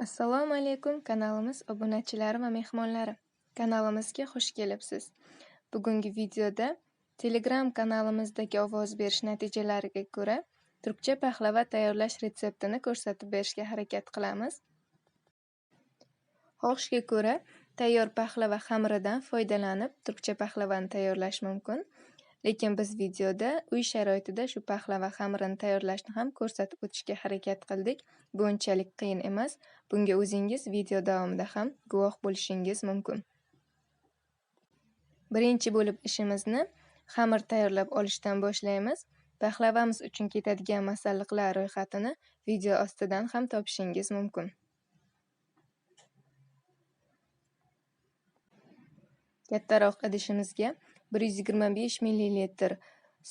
Assalomu alaykum kanalimiz obunachilari va mehmonlari. Kanalimizga xush kelibsiz. Bugungi videoda Telegram kanalimizdagi ovoz berish natijalariga ko'ra turkcha paxlava tayyorlash retseptini ko'rsatib berishga harakat qilamiz. Xohishga ko'ra tayyor paxlava xamiridan foydalanib turkcha pahlavani tayyorlash mumkin. Lekin biz videoda uy sharoitida shu paxlava xamirini tayyorlashni ham ko'rsatib o'tishga harakat qildik. Bu unchalik qiyin emas. Bunga o'zingiz video davomida ham guvoh bo'lishingiz mumkin. Birinchi bo'lib ishimizni xamir tayyorlab olishdan boshlaymiz. Pahlavamiz uchun ketadigan masalliqlar ro'yxatini video ostidan ham topishingiz mumkin. Kattaroq idishimizga 125 ml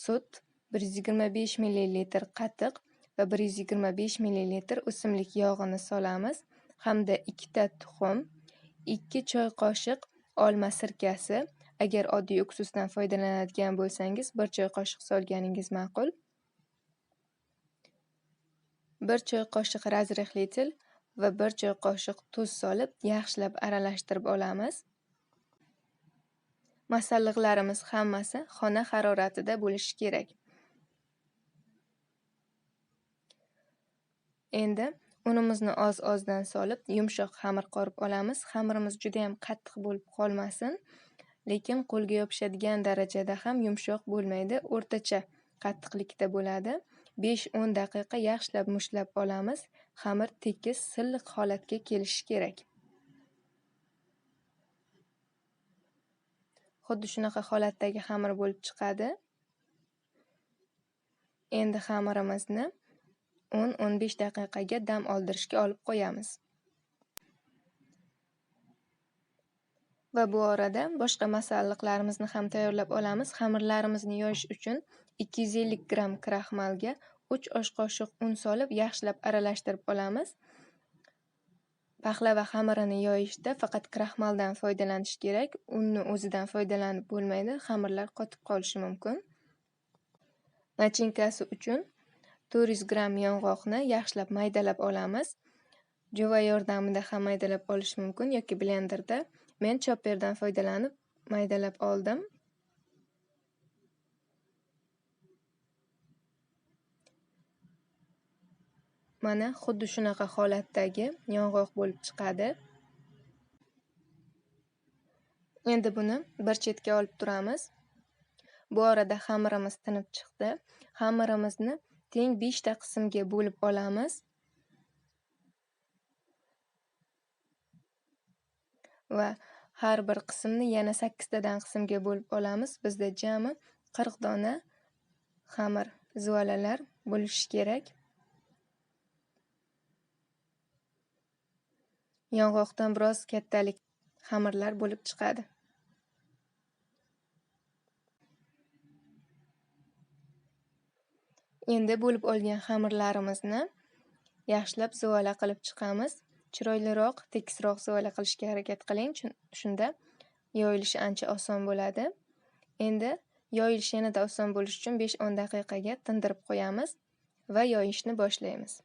sut, 125 ml qatiq va 125 ml o'simlik yog'ini solamiz hamda 2 ta tuxum, 2 choy qoshiq olma sirkasi, agar oddiy uksusdan foydalanadigan bo'lsangiz 1 choy qoshiq solganingiz ma'qul. 1 choy qoshiq razrixlitil va 1 choy qoshiq tuz solib yaxshilab aralashtirib olamiz. Masalliqlarimiz hammasi xona haroratida bo'lishi kerak. Endi unimizni oz-ozdan solib, yumshoq xamir qorib olamiz. Xamirimiz juda ham qattiq bo'lib qolmasin, lekin qo'lga yopishadigan darajada ham yumshoq bo'lmaydi, o'rtacha qattiqlikda bo'ladi. 5-10 daqiqa yaxshilab mushlab olamiz. Xamir tekis, silliq holatga kelishi kerak. Xuddi shunaqa holatdagi xamir bo'lib chiqadi. Endi xamirimizni 10-15 daqiqaga dam oldirishga olib qo'yamiz. Va bu orada boshqa masalliqlarimizni ham tayyorlab olamiz. Xamirlarimizni yoyish uchun 250 gramm kraxmalga 3 osh qoshiq un solib yaxshilab aralashtirib olamiz. Paxlava xamirini yoyishda faqat kraxmaldan foydalanish kerak. Unni o'zidan foydalanib bo'lmaydi, xamirlar qotib qolishi mumkin. Nachinkasi uchun 400 gramm yong'oqni yaxshilab maydalab olamiz. Juva yordamida ham maydalab olish mumkin yoki blenderda. Men chopperdan foydalanib maydalab oldim. Mana xuddi shunaqa holatdagi yong'oq bo'lib chiqadi. Endi buni bir chetga olib turamiz. Bu orada xamirimiz tinib chiqdi. Xamirimizni teng 5 ta qismga bo'lib olamiz. Va har bir qismni yana 8 tadan qismga bo'lib olamiz. Bizda jami 40 dona xamir zuvalalar bo'lishi kerak. Yong'oqdan biroz kattalik xamirlar bo'lib chiqadi. Endi bo'lib olgan xamirlarimizni yaxshilab zuvala qilib chiqamiz. Chiroyliroq, tekisroq zuvala qilishga harakat qiling, shunda yoyilishi ancha oson bo'ladi. Endi yoyilishi yanada oson bo'lishi uchun 5-10 daqiqaga tindirib qo'yamiz va yoyishni boshlaymiz.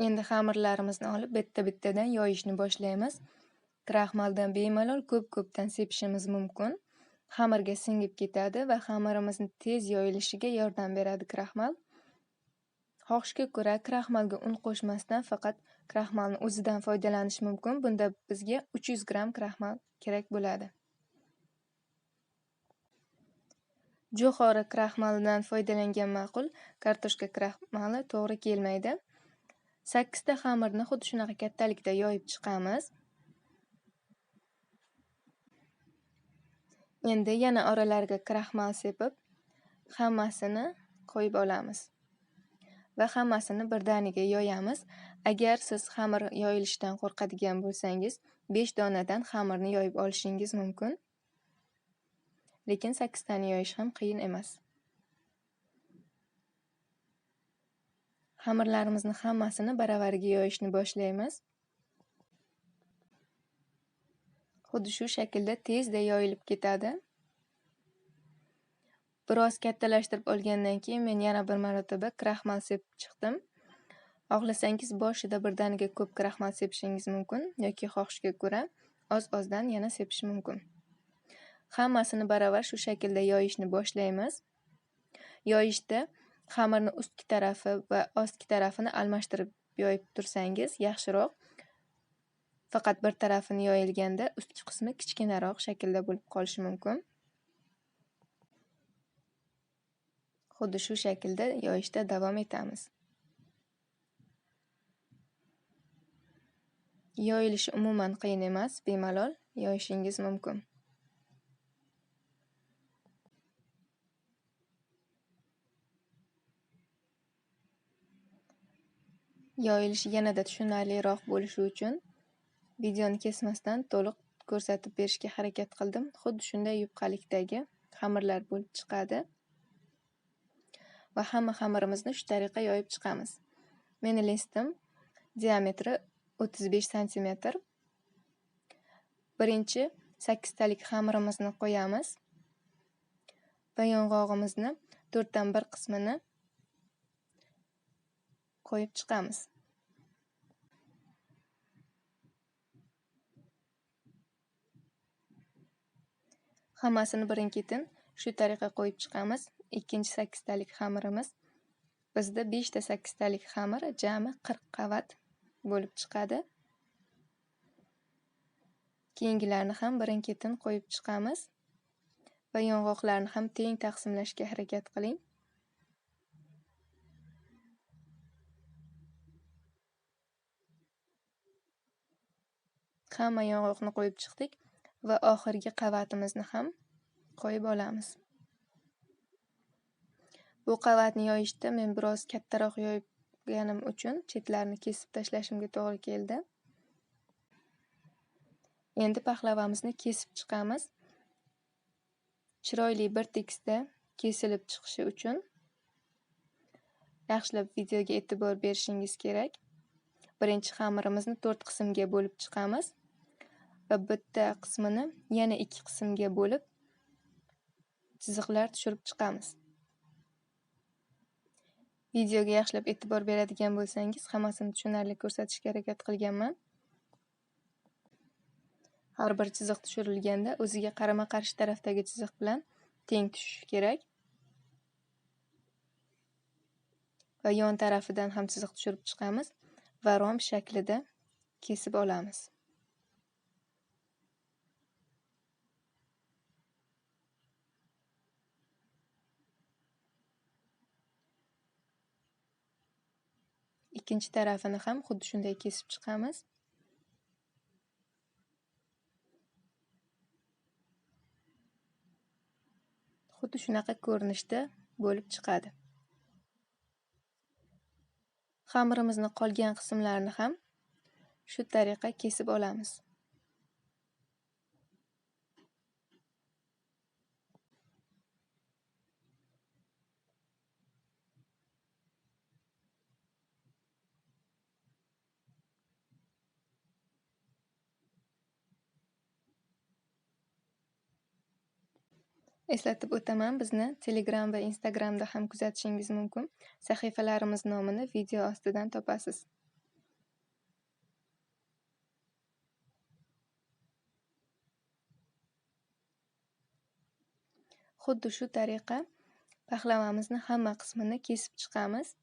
Endi xamirlarimizni olib bitta-bittadan yoyishni boshlaymiz. Kraxmaldan bemalol ko'p-ko'pdan sepishimiz mumkin. Xamirga singib ketadi va xamirimizni tez yoyilishiga yordam beradi kraxmal. Xohishga ko'ra kraxmalga un qo'shmasdan faqat kraxmalni o'zidan foydalanish mumkin. Bunda bizga 300 gramm kraxmal kerak bo'ladi. Jo'xori kraxmalidan foydalangan ma'qul. Kartoshka kraxmali to'g'ri kelmaydi. Sakkizta xamirni xuddi shunaqa kattalikda yoyib chiqamiz. Endi yana oralariga kraxmal sepib hammasini qo'yib olamiz. Va hammasini birdaniga yoyamiz. Agar siz xamir yoyilishidan qo'rqadigan bo'lsangiz 5 donadan xamirni yoyib olishingiz mumkin. Lekin sakkiztani yoyish ham qiyin emas. Xamirlarimizni hammasini baravariga yoyishni boshlaymiz. Xuddi shu shaklda tezda yoyilib ketadi. Biroz kattalashtirib olgandan keyin men yana bir marotaba kraxmal sepib chiqdim. Xohlasangiz boshida birdaniga ko'p kraxmal sepishingiz mumkin yoki xohishga ko'ra oz-ozdan yana sepish mumkin. Hammasini baravar shu shaklda yoyishni boshlaymiz. Yoyishda xamirni ustki tarafi va ostki tarafini almashtirib yoyib tursangiz yaxshiroq. Faqat bir tarafini yoyilganda ustki qismi kichkinaroq shaklda bo'lib qolishi mumkin. Xuddi shu shaklda yoyishda davom etamiz. Yoyilishi umuman qiyin emas, bemalol yoyishingiz mumkin. Yoyilishi yanada tushunarliroq bo'lishi uchun videoni kesmasdan to'liq ko'rsatib berishga harakat qildim. Xuddi shunday yupqalikdagi xamirlar bo'lib chiqadi. Va hamma xamirimizni shu tariqa yoyib chiqamiz. Meni listim diametri 35 santimetr. Birinchi sakkiztalik xamirimizni qo'yamiz va yong'og'imizni to'rtdan bir qismini qo'yib chiqamiz. Hammasini birin-ketin shu tariqa qo'yib chiqamiz. Ikkinchi sakkiztalik xamirimiz bizda 5 ta sakkiztalik xamir jami 40 qavat bo'lib chiqadi. Keyingilarni ham birin-ketin qo'yib chiqamiz va yong'oqlarni ham teng taqsimlashga harakat qiling. Hamma yong'oqni qo'yib chiqdik va oxirgi qavatimizni ham qo'yib olamiz. Bu qavatni yoyishda men biroz kattaroq yoyganim uchun chetlarini kesib tashlashimga to'g'ri keldi. Endi pahlavamizni kesib chiqamiz. Chiroyli bir tekisda kesilib chiqishi uchun yaxshilab videoga e'tibor berishingiz kerak. Birinchi xamirimizni 4 qismga bo'lib chiqamiz va bitta qismini yana ikki qismga bo'lib chiziqlar tushirib chiqamiz. Videoga yaxshilab e'tibor beradigan bo'lsangiz, hammasini tushunarli ko'rsatishga harakat qilganman. Har bir chiziq tushirilganda o'ziga qarama-qarshi tarafdagi chiziq bilan teng tushishi kerak. Va yon tarafidan ham chiziq tushirib chiqamiz va romb shaklida kesib olamiz. Ikkinchi tarafini ham xuddi shunday kesib chiqamiz. Xuddi shunaqa ko'rinishda bo'lib chiqadi. Xamirimizni qolgan qismlarini ham shu tariqa kesib olamiz. Eslatib o'taman, bizni Telegram va Instagramda ham kuzatishingiz mumkin. Sahifalarimiz nomini video ostidan topasiz. Xuddi shu tariqa pahlavamizni hamma qismini kesib chiqamiz.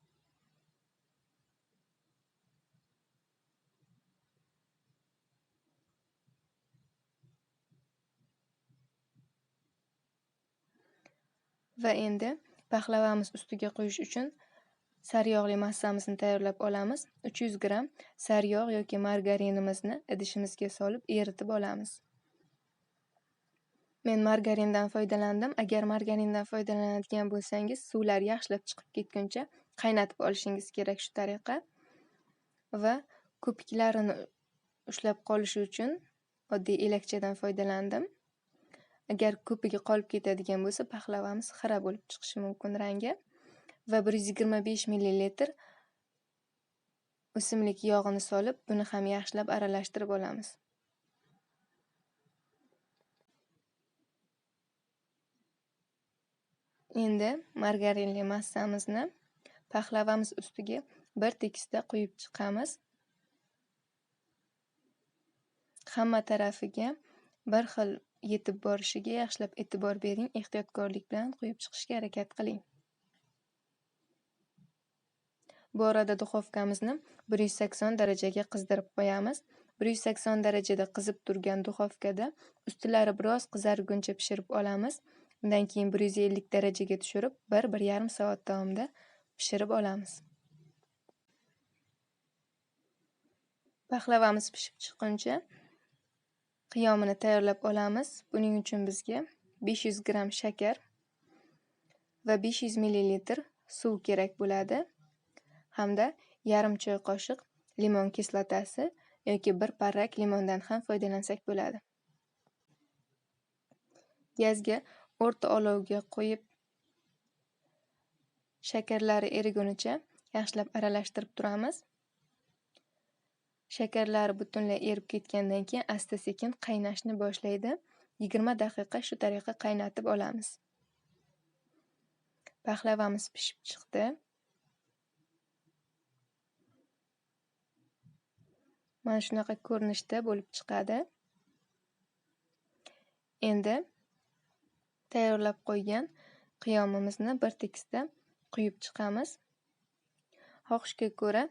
Va endi pahlavamiz ustiga quyish uchun sariyog'li massamizni tayyorlab olamiz. 300 gram sariyog' yoki margarinimizni idishimizga solib eritib olamiz. Men margarindan foydalandim. Agar margarindan foydalanadigan bo'lsangiz, suvlar yaxshilab chiqib ketguncha qaynatib olishingiz kerak shu tariqa. Va ko'piklarini ushlab qolishi uchun oddiy elakchadan foydalandim. Agar ko'pigi qolib ketadigan bo'lsa, pahlavamiz xira bo'lib chiqishi mumkin rangi va 125 millilitr o'simlik yog'ini solib, buni ham yaxshilab aralashtirib olamiz. Endi margarinli massamizni pahlavamiz ustiga bir tekisda quyib chiqamiz. Hamma tarafiga bir xil yetib borishiga yaxshilab e'tibor bering, ehtiyotkorlik bilan quyib chiqishga harakat qiling. Bu orada duxovkamizni 180 darajaga qizdirib qo'yamiz. 180 darajada qizib turgan duxovkada ustilari biroz qizarguncha pishirib olamiz. Undan keyin 150 darajaga tushirib 1-1,5 soat davomida pishirib olamiz. Pahlavamiz pishib chiqquncha qiyomini tayyorlab olamiz. Buning uchun bizga 500 gram shakar va 500 ml suv kerak bo'ladi hamda yarim choy qoshiq limon kislotasi yoki bir parrak limondan ham foydalansak bo'ladi. Gazga o'rta olovga qo'yib shakarlari erigunicha yaxshilab aralashtirib turamiz. Shakarlari butunlay erib ketgandan keyin asta-sekin qaynashni boshlaydi. 20 daqiqa shu tariqa qaynatib olamiz. Pahlavamiz pishib chiqdi. Mana shunaqa ko'rinishda bo'lib chiqadi. Endi tayyorlab qo'ygan qiyomimizni bir tekisda quyib chiqamiz. Xohishga ko'ra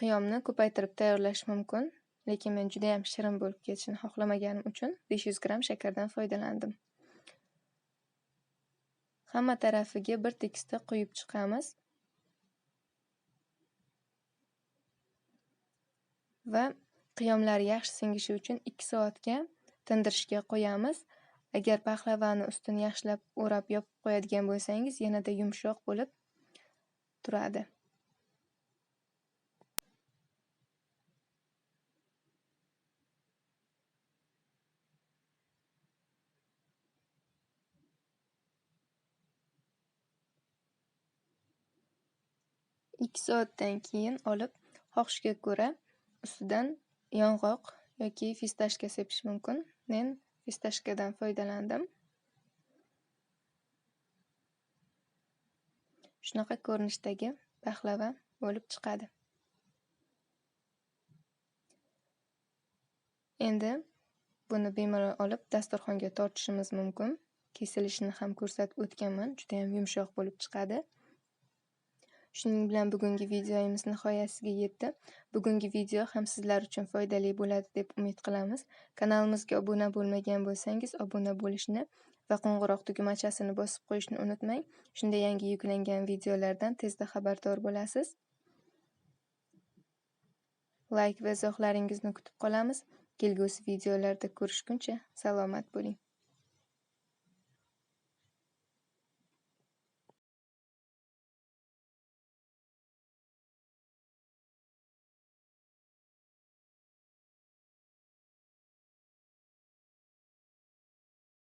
qiyomni ko'paytirib tayyorlash mumkin, lekin men juda ham shirin bo'lib ketishini xohlamaganim uchun 500 gramm shakardan foydalandim. Hamma tarafiga bir tekisda quyib chiqamiz. Va qiyomlar yaxshi singishi uchun 2 soatga tindirishga qo'yamiz. Agar pahlavani ustini yaxshilab o'rab yopib qo'yadigan bo'lsangiz, yanada yumshoq bo'lib turadi. Ikki soatdan keyin olib, xohishga ko'ra ustidan yong'oq yoki fistashka sepish mumkin. Men fistashkadan foydalandim. Shunaqa ko'rinishdagi pahlava bo'lib chiqadi. Endi buni bemalol olib dasturxonga tortishimiz mumkin. Kesilishini ham ko'rsatib o'tganman. Juda ham yumshoq bo'lib chiqadi. Shuning bilan bugungi videomiz nihoyasiga yetdi. Bugungi video ham sizlar uchun foydali bo'ladi deb umid qilamiz. Kanalimizga obuna bo'lmagan bo'lsangiz, obuna bo'lishni va qo'ng'iroq tugmachasini bosib qo'yishni unutmang. Shunda yangi yuklangan videolardan tezda xabardor bo'lasiz. Like va izohlaringizni kutib qolamiz. Kelgusi videolarda ko'rishguncha salomat bo'ling.